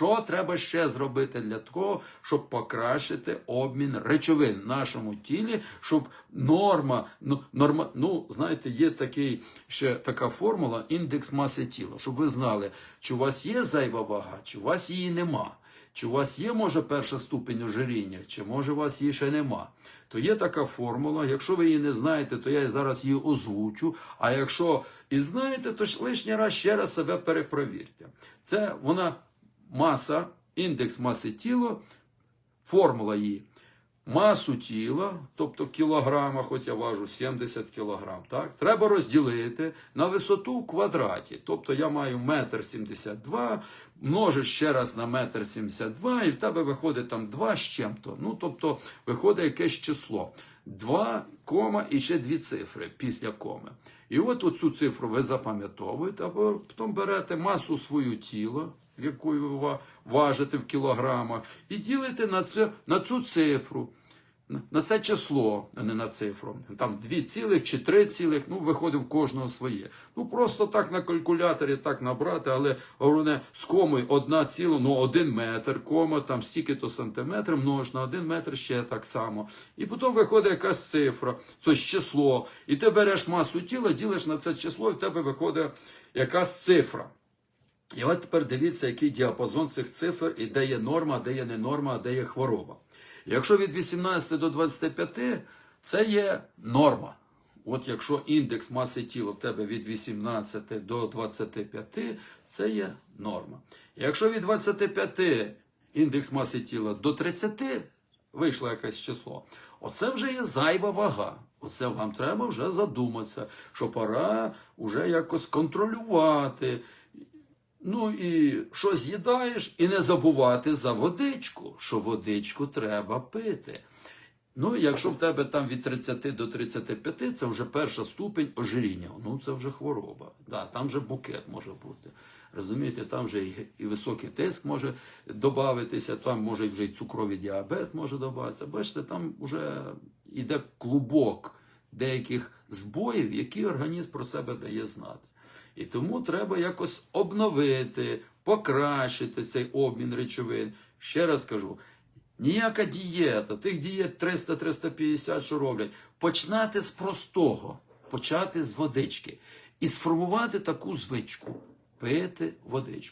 Що треба ще зробити для того, щоб покращити обмін речовин в нашому тілі, щоб норма, ну, норма, ну знаєте, є такий ще така формула індекс маси тіла, щоб ви знали, чи у вас є зайва вага, чи у вас її нема. Чи у вас є, може, перша ступінь ожиріння, чи може у вас її ще нема. То є така формула. Якщо ви її не знаєте, то я зараз її озвучу. А якщо і знаєте, то лишній раз ще раз себе перепровірте. Це вона маса, індекс маси тіла, формула її. Масу тіла, тобто в кілограмах, от я важу 70 кілограм, так, треба розділити на висоту в квадраті. Тобто я маю метр 72, множиш ще раз на метр 72, і в тебе виходить там 2 з чим-то. Ну, тобто виходить якесь число. 2, кома і ще дві цифри після коми. І от оцю цифру ви запам'ятовуєте, або потім берете масу свою тіла, яку ви важите в кілограмах, і ділите на, це, на цю цифру. на- це число, а не на цифру. Там дві цілих чи три цілих, ну виходить в кожного своє. Ну просто так на калькуляторі так набрати, але головне з комою одна ціла, ну один метр, кома, там стільки-то сантиметрів, множ на один метр ще так само. І потім виходить якась цифра, це число. І ти береш масу тіла, ділиш на це число, і в тебе виходить якась цифра. І от тепер дивіться, який діапазон цих цифр, і де є норма, де є не норма, де є хвороба. Якщо від 18 до 25, це є норма. От якщо індекс маси тіла в тебе від 18 до 25, це є норма. Якщо від 25 індекс маси тіла до 30, вийшло якесь число, оце вже є зайва вага. Оце вам треба вже задуматися, що пора вже якось контролювати. Ну і що з'їдаєш, і не забувати за водичку, що водичку треба пити. Ну, якщо в тебе там від 30 до 35, це вже перша ступень ожиріння. Ну, це вже хвороба. Да, там вже букет може бути. Розумієте, там вже і, високий тиск може додатися, там може вже і цукровий діабет може додатися. Бачите, там вже йде клубок деяких збоїв, які організм про себе дає знати. І тому треба якось обновити, покращити цей обмін речовин. Ще раз кажу, ніяка дієта, тих дієт 300-350, що роблять, починати з простого, почати з водички і сформувати таку звичку пити водичку.